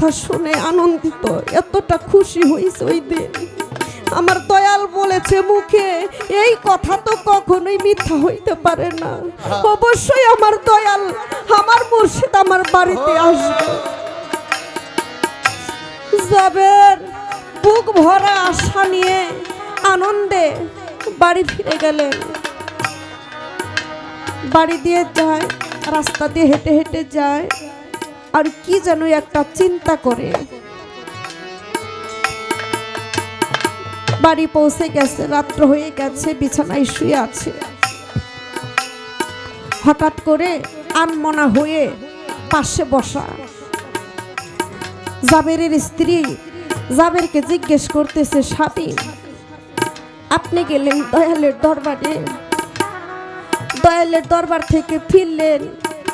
কথা শুনে আনন্দিত, এতটা খুশি হয়েছে ওই দিন। আমার দয়াল বলেছে মুখে, এই কথা তো কখনোই মিথ্যা হইতে পারে না। অবশ্যই আমার দয়াল, আমার মুর্শিদ আমার বাড়িতে আসবে। যাবের বুক ভরা আশা নিয়ে আনন্দে বাড়ি ফিরে গেলেন। বাড়ি দিয়ে যায়, রাস্তা দিয়ে হেঁটে হেঁটে যায়। আর কি যেন একটা চিন্তা করে। বাড়ি পৌঁছে গেছে, রাত্র হয়ে গেছে, বিছানায় শুয়ে আছে। হঠাৎ করে আনমনা হয়ে পাশে বসা। জাবেরের স্ত্রী জাবেরকে জিজ্ঞেস করতেছে, স্বামী, আপনি গেলেন দয়ালের দরবারে? দয়ালের দরবার থেকে ফিরলেন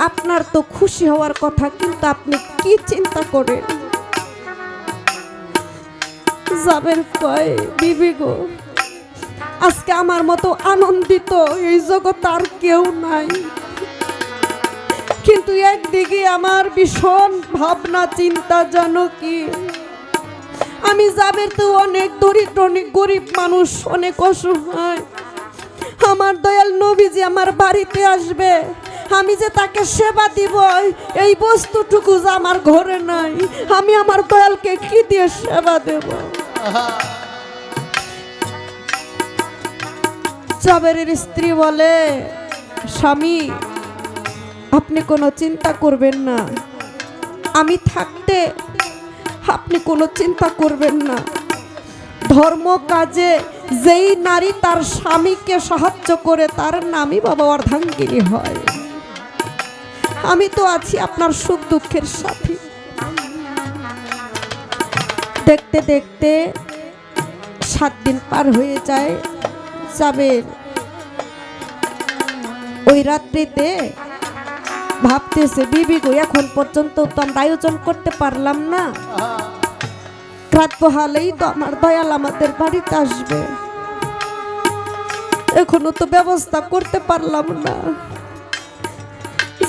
আপনার তো খুশি হওয়ার কথা, কিন্তু আপনি কি চিন্তা করেন? যাবেন বিবি গো? আজকে আমার মতো আনন্দিত এই জগৎ আর কেউ নাই। কিন্তু একদিকে আমার ভীষণ ভাবনা, চিন্তা, জানো কি? আমি যাবের তো অনেক দরিদ্র, অনেক গরিব মানুষ, অনেক অসহায়। আমার দয়াল নবীজি আমার বাড়িতে আসবে। আমি যে তাকে সেবা দিব, এই বস্তুটুকু যে আমার ঘরে নাই, আমি আমার দয়ালকে কি দিয়ে সেবা দেব? জাবেরের স্ত্রী বলে, স্বামী, আপনি কোনো চিন্তা করবেন না। আমি থাকতে আপনি কোনো চিন্তা করবেন না। ধর্ম কাজে যেই নারী তার স্বামীকে সাহায্য করে, তার নামই বাবা অর্ধাঙ্গিনী হয়। আমি তো আছি আপনার সুখ দুঃখের সাথী। দেখতে দেখতে সাত দিন পার হয়ে যায় যাবের ওই রাত্রিতে ভাবতেছে, বিবি গো, এখন পর্যন্ত তো আমরা আয়োজন করতে পারলাম না। রাত পোহালেই তো আমার দয়াল আমাদের বাড়িতে আসবে। এখনও তো ব্যবস্থা করতে পারলাম না।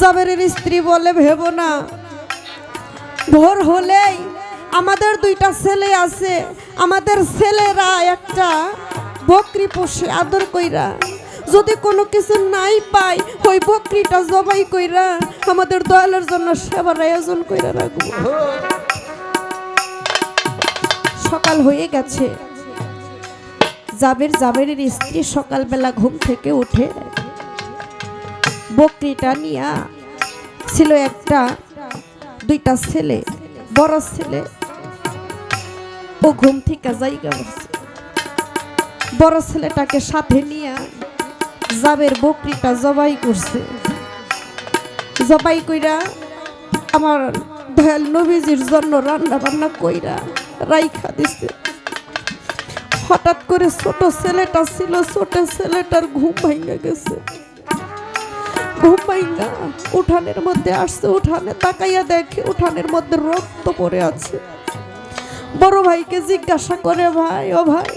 জাবেরের স্ত্রী বলে ভেবো না। ভোর হলেই আমাদের দুইটা ছেলে আছে। আমাদের ছেলেরা একটা বকরি পোষে আদর কইরা। যদি কোনো কিছু নাই পাই ওই বকরিটা জবাই কইরা আমাদের দয়ালের জন্য সেবার আয়োজন কইরা রাখব। সকাল হয়ে গেছে। জাবের জাবেরের স্ত্রী সকালবেলা ঘুম থেকে উঠে বকরিটা নিয়া ছিল একটা, দুইটা ছেলে, বড় ছেলে। ও ঘুম থেকে জায়গা বড় ছেলেটাকে সাথে নিয়ে জাবের বকরিটা জবাই করছে। জবাই কইরা আমার দয়াল নবীজির জন্য রান্না বান্না কইরা রাইখা দিছে। হঠাৎ করে ছোট ছেলেটা ছিল, ছোট ছেলেটার ঘুম ভাঙা গেছে। ভাঙা উঠানের মধ্যে আসছে উঠানে তাকাইয়া দেখে উঠানের মধ্যে রক্ত পড়ে আছে। বড় ভাইকে জিজ্ঞাসা করে ভাই ও ভাই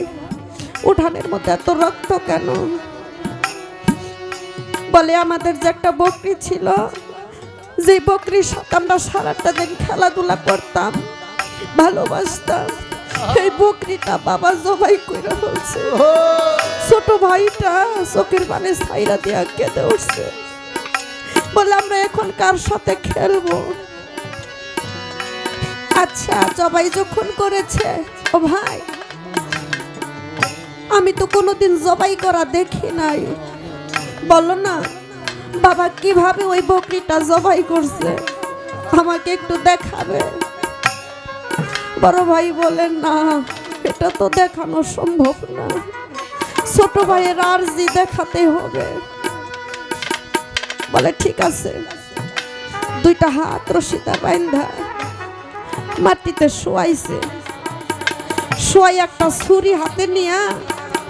উঠানের মধ্যে এত রক্ত কেন? বলে আমাদের যে একটা বকরি ছিল যে বকরির সাথে আমরা সারাটা দিন খেলাধুলা করতাম ভালোবাসতাম এই বকরিটা বাবা জবাই করে বলছে ছোট ভাইটা চোখের মানে সাইরা দিয়া কেঁদে উঠছে। বলে আমরা এখন কার সাথে খেলব? আচ্ছা জবাই যখন করেছে, ও ভাই, আমি তো কোনোদিন জবাই করা দেখি নাই। বলো না, বাবা কীভাবে ওই বকরিটা জবাই করছে? আমাকে একটু দেখাবে? বড় ভাই বলেন না, এটা তো দেখানো সম্ভব না। ছোট ভাইয়ের আরজি দেখাতে হবে। বলে, ঠিক আছে। দুইটা হাত রশিদা বাইন্ধা মাটিতে শোয়াইছে। শোয়াই একটা ছুরি হাতে নিয়া,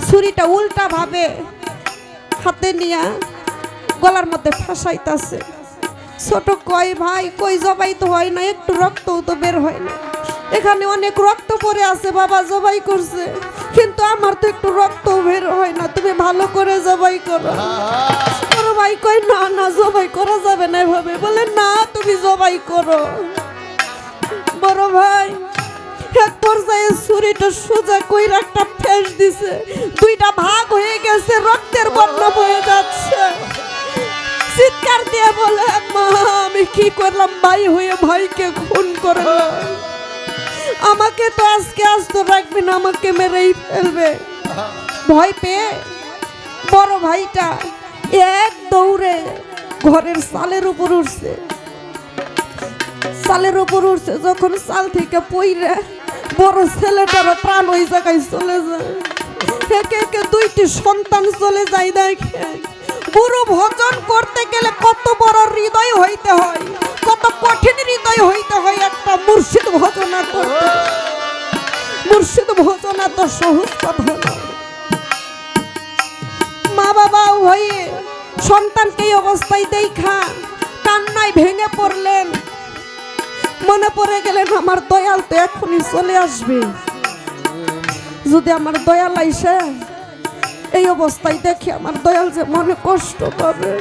ছুরিটা উল্টা ভাবে হাতে নিয়া গলার মধ্যে ফাঁসাইতাছে। ছোট কয়, ভাই, কই জবাই তো হয় না, একটু রক্তও তো বের হয় না। এখানে অনেক রক্ত পড়ে আছে, বাবা জবাই করছে। কিন্তু আমার তো একটু রক্ত বের হয় না, তুমি ভালো করে জবাই করো। ভাই কই? না না, জবাই করা যাবে না এভাবে। বলে না, তুমি জবাই করো। বড় ভাই এক পর্যায়ে ছুরিটা সোজা কইরা একটা ফেস দিছে। দুইটা ভাগ হয়ে গেছে, রক্তের বন্যা বয়ে যাচ্ছে। চিৎকার দিয়ে বলে, মা, আমি কি করলাম? ভাই হয়ে ভাইকে খুন করলাম আমাকে তো আজকে আসতে রাখবে না, আমাকে মেরেই ফেলবে। ভয় পেয়ে বড় ভাইটা এক দৌড়ে ঘরের সালের উপর উঠছে। সালের উপর উঠছে যখন সাল থেকে পইরে বড় ছেলেটারও প্রাণ ওই জায়গায় চলে যায়। একে একে দুইটি সন্তান চলে যায় দেখে। গুরু ভজন করতে গেলে কত বড় হৃদয় হইতে হয়, কত কঠিন হৃদয় হইতে হয় একটা মুর্শিদ ভজনা করতে। মুর্শিদ ভজনা তো সহজ কথা মা বাবা হয়ে সন্তানকে এই অবস্থায় দেখা। কান্নায় ভেঙে পড়লেন। মনে পড়ে গেলেন, আমার দয়াল তো এখনই চলে আসবে। যদি আমার দয়াল আইসে, এই অবস্থায় দেখে আমার দয়াল যে মনে কষ্ট পাবে।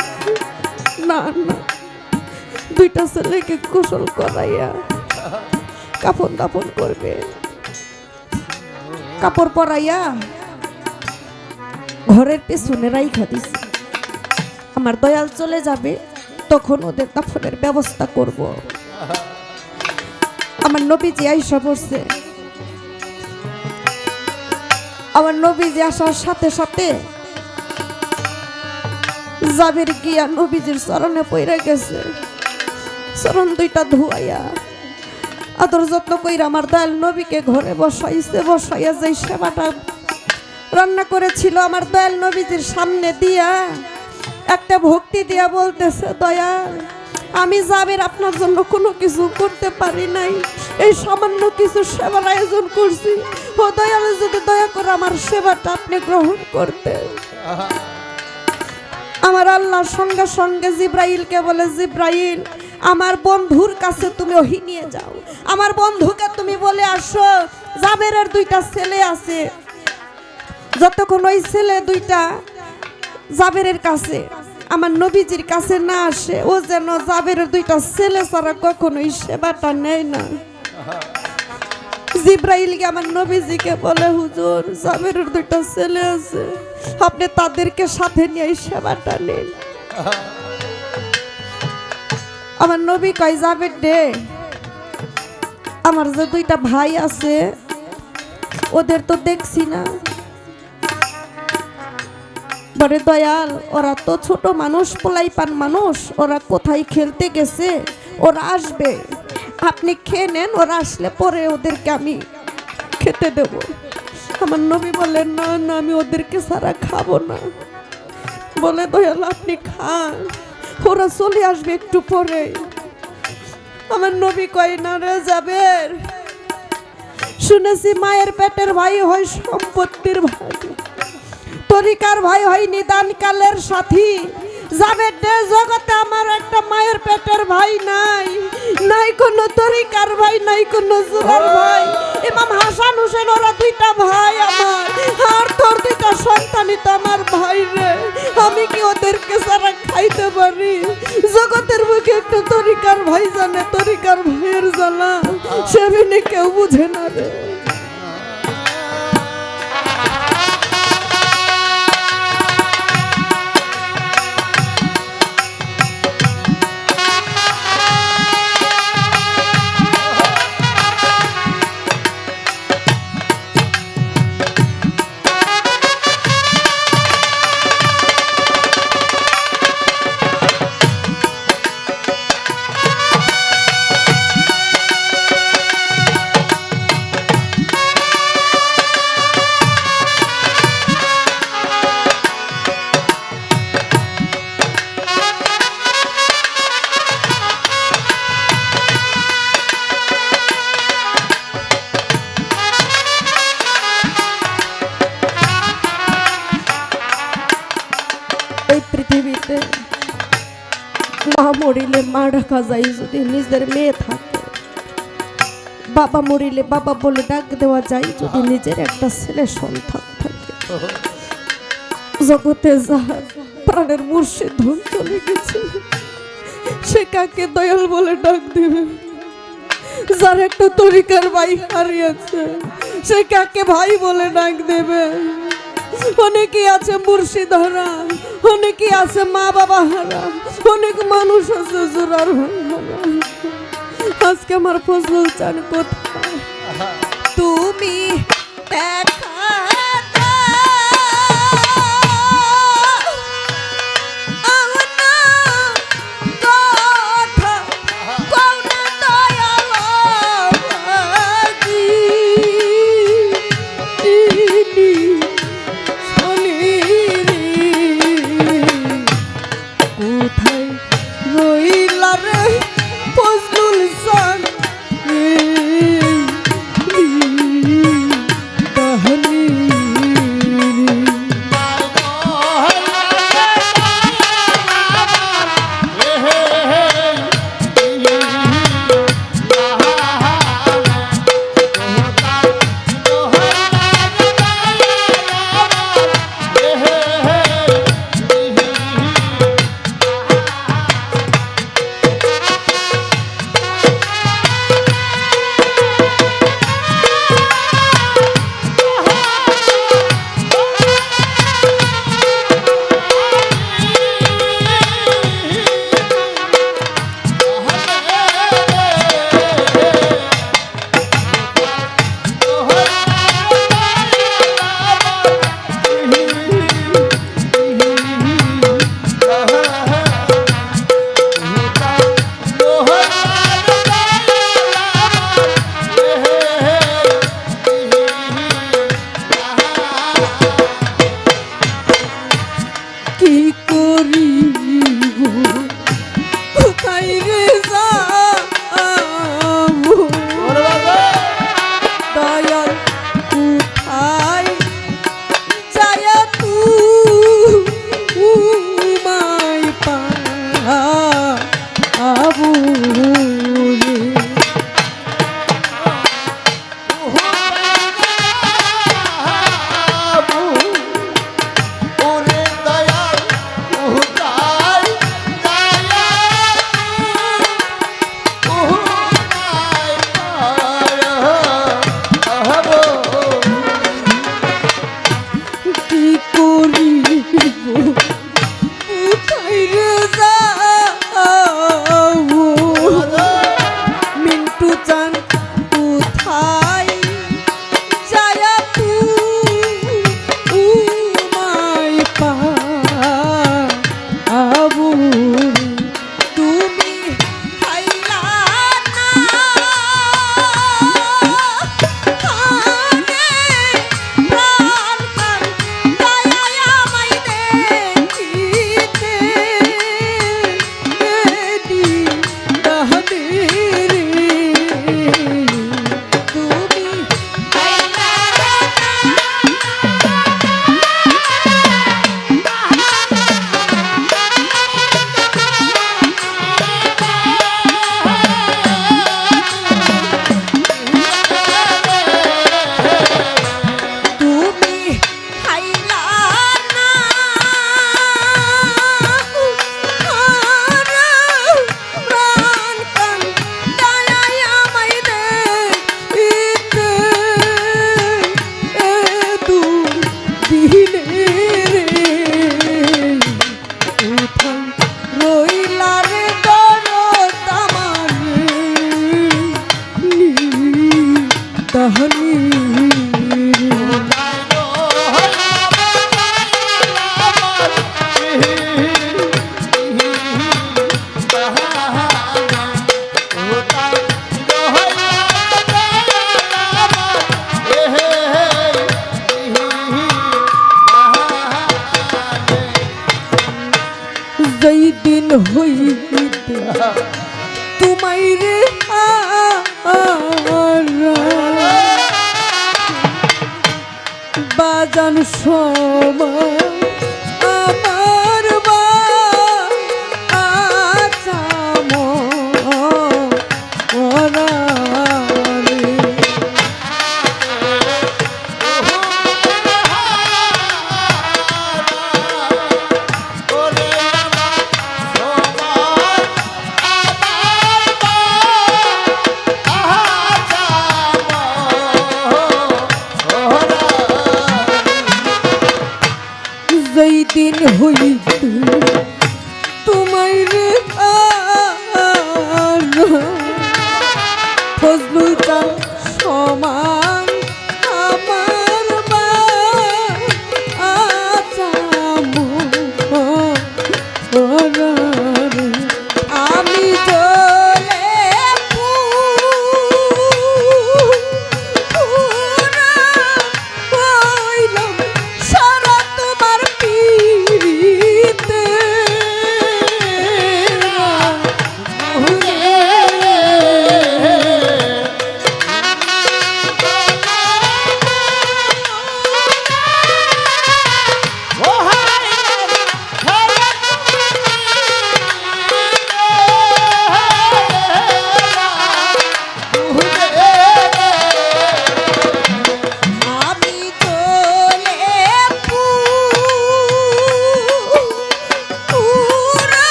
না না, দুইটা ছেলেকে কুশল করাইয়া কাপড় দাপন করবে। কাপড় পরাইয়া ঘরের পেছনে রাইখা দিছে। আমার দয়াল চলে যাবে, তখন ওদের দাফনের ব্যবস্থা করব। আমার নবীজি আইসা পড়ছে। আমার নবীজি আসার সাথে সাথে জাবের গিয়া নবীজির চরণে পইরা গেছে। চরণ দুইটা ধুয়াইয়া আদর যত্ন কইরা আমার দয়াল নবীকে ঘরে বসাইছে, বসাইয়া যে সেবাটা রান্না করেছিল, আমার দয়াল নবীজির সামনে দিয়া একটা ভক্তি দিয়া বলতেছে দয়া আমি যাবের আপনার জন্য কোনো কিছু করতে পারি নাই। এই সামান্য কিছু সেবার আয়োজন করছি। ও দয়ালে, যদি দয়া করে আমার সেবাটা আপনি গ্রহণ করতে আমার আল্লাহর সঙ্গে সঙ্গে জিব্রাইলকে বলে, জিব্রাইল, আমার বন্ধুর কাছে তুমি ওহি নিয়ে যাও। আমার বন্ধুকে তুমি বলে আসো, জাবেরের দুইটা ছেলে আছে। যতক্ষণ ওই ছেলে দুইটা জাবেরের কাছে। আমার নবীজির কাছে না আসে। ও যেন জাবেরের দুইটা ছেলে ছাড়া কখনোই সেবাটা নেয় না। জিব্রাইলকে আমার নবীজিকে বলে, হুজুর, জাবেরের দুইটা ছেলে আছে। আপনি তাদেরকে সাথে নিয়ে সেবাটা নেন। আমার নবী কয় যাবে ডে আমার যে দুইটা ভাই আছে, ওদের তো দেখছি না। বলে দয়াল, ওরা তো ছোট মানুষ পোলাই পান মানুষ, ওরা কোথায় খেলতে গেছে? ওরা আসবে। আপনি খেয়ে নেন, ওরা আসলে পরে ওদেরকে আমি খেতে দেব। আমার নবী বললেন, না না, আমি ওদেরকে সারা খাব না। বলে, দয়াল, আপনি খান। ওরা চলে আসবে একটু পরে। আমার নবী কয়, না রে যাবে শুনেছি মায়ের পেটের ভাই হয় সম্পত্তির ভাই। তরিকার ভাই হয় নিদান কালের সাথী। যাবে জগতে আমার একটা মায়ের পেটের ভাই নাই। নাই কোনো তরিকার ভাই নাই কোনো জুরার ভাই ইমাম হাসান হোসেন, ওরা দুইটা ভাই আমার। আর তোর দুইটা সন্তানই তো আমার ভাই রে। আমি কি ওদেরকে সারা খাইতে পারি? জগতের মুখে একটু তরিকার ভাই জানে, তরিকার ভাইয়ের জ্বালা। সেদিনে কেউ বুঝে না রে। মরিলে মা ডাকা যায় যদি নিজের মেয়ে থাকে। বাবা মরিলে বাবা বলে ডাক দেওয়া যায় যদি নিজের একটা ছেলে সন্তান থাকে। জগতে যাহার প্রাণের মুর্শিদ ধন চলে গেছে। সে কাকে দয়াল বলে ডাক দেবে? যার একটা তরিকার ভাই হারিয়েছে, সে কাকে ভাই বলে ডাক দেবে? অনেকে আছে মুর্শিদরা অনেকে আছে মা বাবা হারা অনেক মানুষ আছে জোরার আজকে আমার ফজল চান কোথায়? তুমি দেখা তহনী।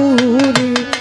গৌরী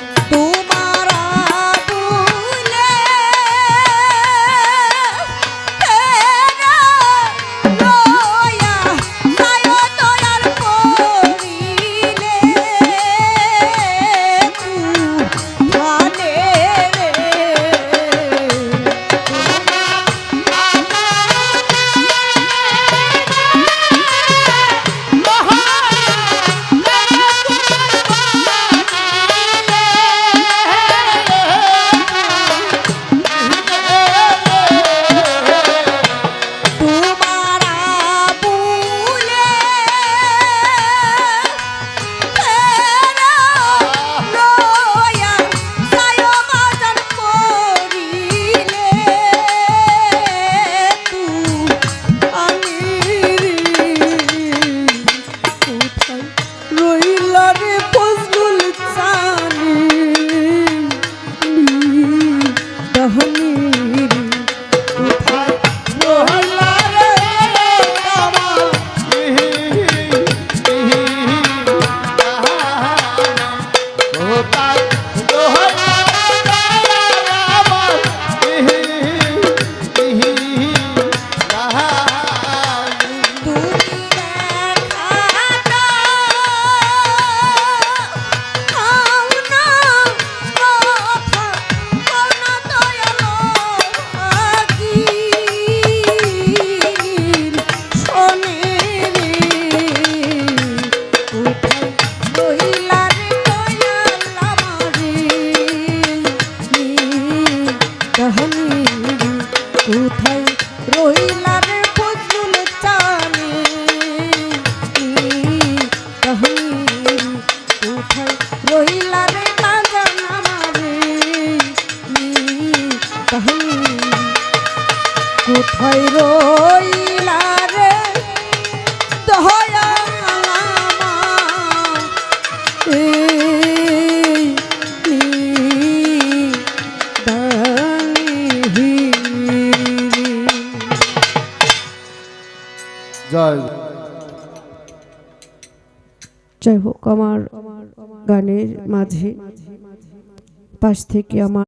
পাশ থেকে আমার